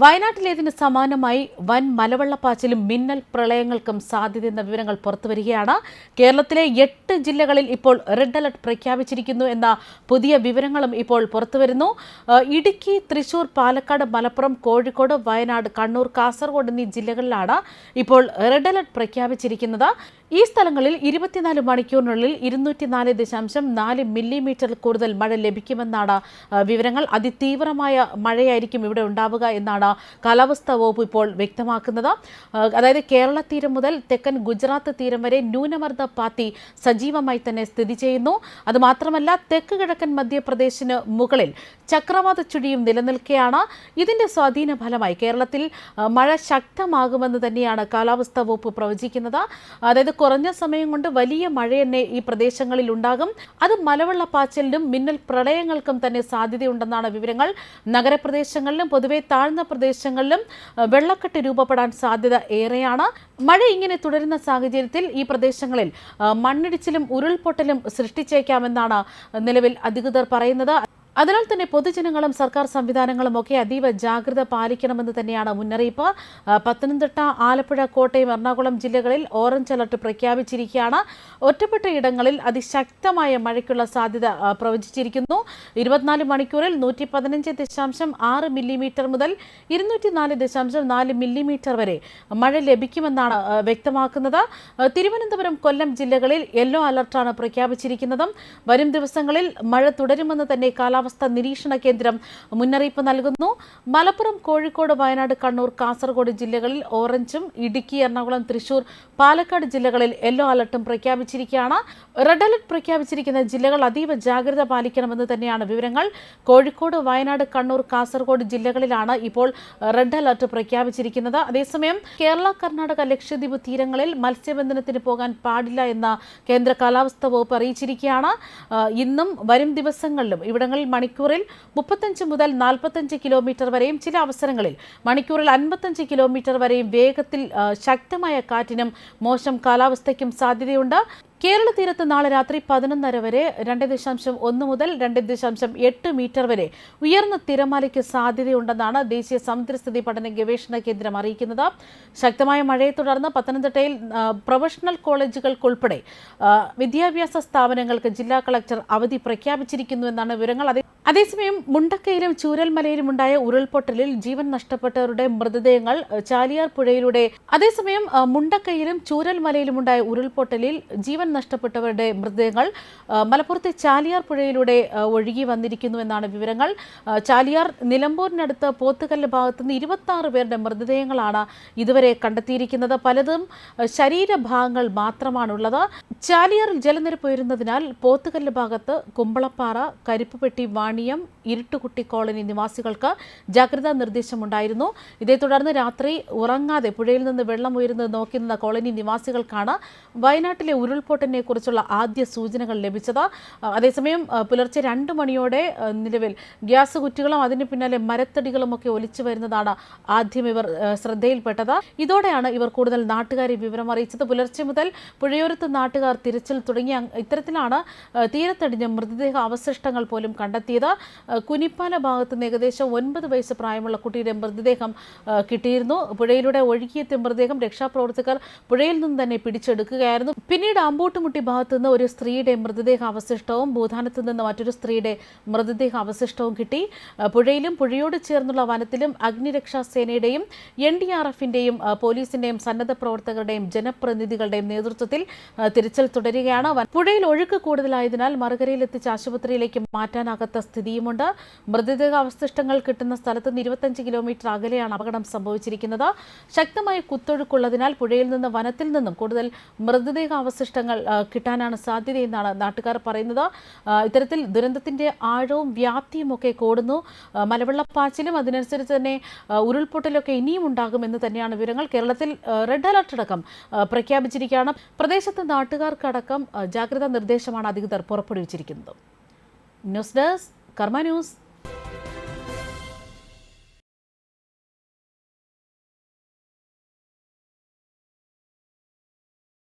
വയനാട്ടിലേതിന് സമാനമായി വൻ മലവെള്ളപ്പാച്ചിലും മിന്നൽ പ്രളയങ്ങൾക്കും സാധ്യതയെന്ന വിവരങ്ങൾ പുറത്തുവരികയാണ്. കേരളത്തിലെ എട്ട് ജില്ലകളിൽ ഇപ്പോൾ റെഡ് അലർട്ട് പ്രഖ്യാപിച്ചിരിക്കുന്നു എന്ന പുതിയ വിവരങ്ങളും ഇപ്പോൾ പുറത്തുവരുന്നു. ഇടുക്കി തൃശൂർ പാലക്കാട് മലപ്പുറം കോഴിക്കോട് വയനാട് കണ്ണൂർ കാസർഗോഡ് എന്നീ ജില്ലകളിലാണ് ഇപ്പോൾ റെഡ് അലർട്ട് പ്രഖ്യാപിച്ചിരിക്കുന്നത്. ഈ സ്ഥലങ്ങളിൽ ഇരുപത്തിനാല് മണിക്കൂറിനുള്ളിൽ ഇരുന്നൂറ്റിനാല് ദശാംശം നാല് മില്ലിമീറ്റർ കൂടുതൽ മഴ ലഭിക്കുമെന്നാണ് വിവരങ്ങൾ. അതിതീവ്രമായ മഴയായിരിക്കും ഇവിടെ ഉണ്ടാവുക എന്നാണ് കാലാവസ്ഥാ വകുപ്പ് ഇപ്പോൾ വ്യക്തമാക്കുന്നത്. അതായത് കേരള തീരം മുതൽ തെക്കൻ ഗുജറാത്ത് തീരം വരെ ന്യൂനമർദ്ദ പാത്തി സജീവമായി തന്നെ സ്ഥിതി ചെയ്യുന്നു. അതുമാത്രമല്ല തെക്ക് കിഴക്കൻ മധ്യപ്രദേശിന് മുകളിൽ ചക്രവാത ചുഴിയും നിലനിൽക്കുകയാണ് ഇതിന്റെ സ്വാധീന ഫലമായി കേരളത്തിൽ മഴ ശക്തമാകുമെന്ന് തന്നെയാണ് കാലാവസ്ഥാ വകുപ്പ് പ്രവചിക്കുന്നത്. അതായത് കുറഞ്ഞ സമയം കൊണ്ട് വലിയ മഴ തന്നെ ഈ പ്രദേശങ്ങളിൽ ഉണ്ടാകും അത് മലവെള്ളപ്പാച്ചിലിനും മിന്നൽ പ്രളയങ്ങൾക്കും തന്നെ സാധ്യതയുണ്ടെന്നാണ് വിവരങ്ങൾ. നഗരപ്രദേശങ്ങളിലും പൊതുവെ താഴ്ന്ന പ്രദേശങ്ങളിലും വെള്ളക്കെട്ട് രൂപപ്പെടാൻ സാധ്യത ഏറെയാണ്. മഴ ഇങ്ങനെ തുടരുന്ന സാഹചര്യത്തിൽ ഈ പ്രദേശങ്ങളിൽ മണ്ണിടിച്ചിലും ഉരുൾപൊട്ടലും സൃഷ്ടിച്ചേക്കാമെന്നാണ് നിലവിൽ അധികൃതർ പറയുന്നത്. അതിനാൽ തന്നെ പൊതുജനങ്ങളും സർക്കാർ സംവിധാനങ്ങളും ഒക്കെ അതീവ ജാഗ്രത പാലിക്കണമെന്ന് തന്നെയാണ് മുന്നറിയിപ്പ്. പത്തനംതിട്ട ആലപ്പുഴ കോട്ടയം എറണാകുളം ജില്ലകളിൽ ഓറഞ്ച് അലർട്ട് പ്രഖ്യാപിച്ചിരിക്കുകയാണ്. ഒറ്റപ്പെട്ട ഇടങ്ങളിൽ അതിശക്തമായ മഴയ്ക്കുള്ള സാധ്യത പ്രവചിച്ചിരിക്കുന്നു. ഇരുപത്തിനാല് മണിക്കൂറിൽ നൂറ്റി പതിനഞ്ച് ദശാംശം ആറ് മില്ലിമീറ്റർ മുതൽ ഇരുന്നൂറ്റി നാല് ദശാംശം നാല് മില്ലിമീറ്റർ വരെ മഴ ലഭിക്കുമെന്നാണ് വ്യക്തമാക്കുന്നത്. തിരുവനന്തപുരം കൊല്ലം ജില്ലകളിൽ യെല്ലോ അലർട്ടാണ് പ്രഖ്യാപിച്ചിരിക്കുന്നതും. വരും ദിവസങ്ങളിൽ മഴ തുടരുമെന്ന് തന്നെ കാലാവസ്ഥാ നിരീക്ഷണ കേന്ദ്രം മുന്നറിയിപ്പ് നൽകുന്നു. മലപ്പുറം കോഴിക്കോട് വയനാട് കണ്ണൂർ കാസർഗോഡ് ജില്ലകളിൽ ഓറഞ്ചും ഇടുക്കി എറണാകുളം തൃശൂർ പാലക്കാട് ജില്ലകളിൽ യെല്ലോ അലർട്ടും പ്രഖ്യാപിച്ചിരിക്കുകയാണ്. റെഡ് അലർട്ട് പ്രഖ്യാപിച്ചിരിക്കുന്ന ജില്ലകൾ അതീവ ജാഗ്രത പാലിക്കണമെന്ന് തന്നെയാണ് വിവരങ്ങൾ. കോഴിക്കോട് വയനാട് കണ്ണൂർ കാസർഗോഡ് ജില്ലകളിലാണ് ഇപ്പോൾ റെഡ് അലർട്ട് പ്രഖ്യാപിച്ചിരിക്കുന്നത്. അതേസമയം കേരള കർണാടക ലക്ഷദ്വീപ് തീരങ്ങളിൽ മത്സ്യബന്ധനത്തിന് പോകാൻ പാടില്ല എന്ന കേന്ദ്ര കാലാവസ്ഥാ വകുപ്പ് അറിയിച്ചിരിക്കുകയാണ്. ഇന്നും വരും ദിവസങ്ങളിലും ഇവിടങ്ങളിൽ മണിക്കൂറിൽ മുപ്പത്തഞ്ച് മുതൽ നാൽപ്പത്തഞ്ച് കിലോമീറ്റർ വരെയും ചില അവസരങ്ങളിൽ മണിക്കൂറിൽ അൻപത്തഞ്ച് കിലോമീറ്റർ വരെയും വേഗത്തിൽ ശക്തമായ കാറ്റിനും മോശം കാലാവസ്ഥയ്ക്കും സാധ്യതയുണ്ട്. കേരള തീരത്ത് നാളെ രാത്രി പതിനൊന്നര വരെ രണ്ട് ദശാംശം ഒന്ന് മുതൽ രണ്ട് ദശാംശം എട്ട് മീറ്റർ വരെ ഉയർന്ന തിരമാലയ്ക്ക് സാധ്യതയുണ്ടെന്നാണ് ദേശീയ സമുദ്രസ്ഥിതി പഠന ഗവേഷണ കേന്ദ്രം അറിയിക്കുന്നത്. ശക്തമായ മഴയെ തുടർന്ന് പത്തനംതിട്ടയിൽ പ്രൊഫഷണൽ കോളേജുകൾക്കുൾപ്പെടെ വിദ്യാഭ്യാസ സ്ഥാപനങ്ങൾക്ക് ജില്ലാ കളക്ടർ അവധി പ്രഖ്യാപിച്ചിരിക്കുന്നു എന്നാണ് വിവരങ്ങൾ. അതേസമയം മുണ്ടക്കയിലും ചൂരൽമലയിലും ഉണ്ടായ ഉരുൾപൊട്ടലിൽ ജീവൻ നഷ്ടപ്പെട്ടവരുടെ മൃതദേഹങ്ങൾ ചാലിയാർ പുഴയിലൂടെ. അതേസമയം മുണ്ടക്കയിലും ചൂരൽമലയിലും ഉണ്ടായ ഉരുൾപൊട്ടലിൽ ജീവൻ നഷ്ടപ്പെട്ടവരുടെ മൃതദേഹങ്ങൾ മലപ്പുറത്തെ ചാലിയാർ പുഴയിലൂടെ ഒഴുകി വന്നിരിക്കുന്നു എന്നാണ് വിവരങ്ങൾ. ചാലിയാർ നിലമ്പൂരിനടുത്ത് പോത്തുകല്ല് ഭാഗത്തുനിന്ന് ഇരുപത്തി പേരുടെ മൃതദേഹങ്ങളാണ് ഇതുവരെ കണ്ടെത്തിയിരിക്കുന്നത്. പലതും ശരീരഭാഗങ്ങൾ മാത്രമാണുള്ളത്. ചാലിയാറിൽ ജലനിരപ്പ് ഉയരുന്നതിനാൽ പോത്തുകല്ല് ഭാഗത്ത് കുമ്പളപ്പാറ കരിപ്പുപെട്ടി വാണിയം ഇരുട്ടുകുട്ടി കോളനി നിവാസികൾക്ക് ജാഗ്രതാ നിർദ്ദേശമുണ്ടായിരുന്നു. ഇതേ തുടർന്ന് രാത്രി ഉറങ്ങാതെ പുഴയിൽ നിന്ന് വെള്ളം ഉയരുന്നത് നോക്കി നിന്ന കോളനി നിവാസികൾക്കാണ് വയനാട്ടിലെ ഉരുൾപൊട്ടലിനെ കുറിച്ചുള്ള ആദ്യ സൂചനകൾ ലഭിച്ചത്. അതേസമയം പുലർച്ചെ രണ്ട് മണിയോടെ നിലവിൽ ഗ്യാസ് കുറ്റികളും അതിന് പിന്നാലെ മരത്തടികളും ഒക്കെ ഒലിച്ചു വരുന്നതാണ് ആദ്യം ഇവർ ശ്രദ്ധയിൽപ്പെട്ടത്. ഇതോടെയാണ് ഇവർ കൂടുതൽ നാട്ടുകാരെ വിവരം അറിയിച്ചത്. പുലർച്ചെ മുതൽ പുഴയോരത്ത് നാട്ടുകാർ തിരച്ചിൽ തുടങ്ങിയ ഇത്തരത്തിലാണ് തീരത്തടിഞ്ഞ മൃതദേഹ അവശിഷ്ടങ്ങൾ പോലും കണ്ടെത്തിയത്. കുനിപ്പാല ഭാഗത്ത് നിന്ന് ഏകദേശം ഒൻപത് വയസ്സ് പ്രായമുള്ള കുട്ടിയുടെ മൃതദേഹം കിട്ടിയിരുന്നു. പുഴയിലൂടെ ഒഴുകിയെത്തിയ മൃതദേഹം രക്ഷാപ്രവർത്തകർ പുഴയിൽ നിന്ന് തന്നെ പിടിച്ചെടുക്കുകയായിരുന്നു. പിന്നീട് അമ്പൂട്ടുമുട്ടി ഭാഗത്തു നിന്ന് ഒരു സ്ത്രീയുടെ മൃതദേഹ അവശിഷ്ടവും ഭൂതാനത്ത് നിന്ന് മറ്റൊരു സ്ത്രീയുടെ മൃതദേഹ അവശിഷ്ടവും കിട്ടി പുഴയിലും പുഴയോട് ചേർന്നുള്ള വനത്തിലും അഗ്നിരക്ഷാ സേനയുടെയും എൻ ഡി ആർ എഫിന്റെയും പോലീസിന്റെയും സന്നദ്ധ പ്രവർത്തകരുടെയും ജനപ്രതിനിധികളുടെയും നേതൃത്വത്തിൽ തിരച്ചിൽ തുടരുകയാണ്. പുഴയിൽ ഒഴുക്ക് കൂടുതലായതിനാൽ മറുകരയിൽ എത്തിച്ച് ആശുപത്രിയിലേക്ക് മാറ്റാനാകാത്ത സ്ഥിതിയുമുണ്ട്. മൃതദേഹ അവശിഷ്ടങ്ങൾ കിട്ടുന്ന സ്ഥലത്ത് നിന്ന് ഇരുപത്തഞ്ച് കിലോമീറ്റർ അകലെയാണ് അപകടം സംഭവിച്ചിരിക്കുന്നത്. ശക്തമായ കുത്തൊഴുക്കുള്ളതിനാൽ പുഴയിൽ നിന്ന് വനത്തിൽ നിന്നും കൂടുതൽ മൃതദേഹ അവശിഷ്ടങ്ങൾ കിട്ടാനാണ് സാധ്യതയെന്നാണ് നാട്ടുകാർ പറയുന്നത്. ഇത്തരത്തിൽ ദുരന്തത്തിന്റെ ആഴവും വ്യാപ്തിയും ഒക്കെ കൂടുന്നു. മലവെള്ളപ്പാച്ചിലും അതിനനുസരിച്ച് തന്നെ ഉരുൾപൊട്ടലൊക്കെ ഇനിയും ഉണ്ടാകുമെന്ന് തന്നെയാണ് വിവരങ്ങൾ. കേരളത്തിൽ റെഡ് അലർട്ട് അടക്കം പ്രഖ്യാപിച്ചിരിക്കുകയാണ്. പ്രദേശത്ത് നാട്ടുകാർക്കടക്കം ജാഗ്രതാ നിർദ്ദേശമാണ് അധികൃതർ പുറപ്പെടുവിച്ചിരിക്കുന്നത്. News desk Karma news.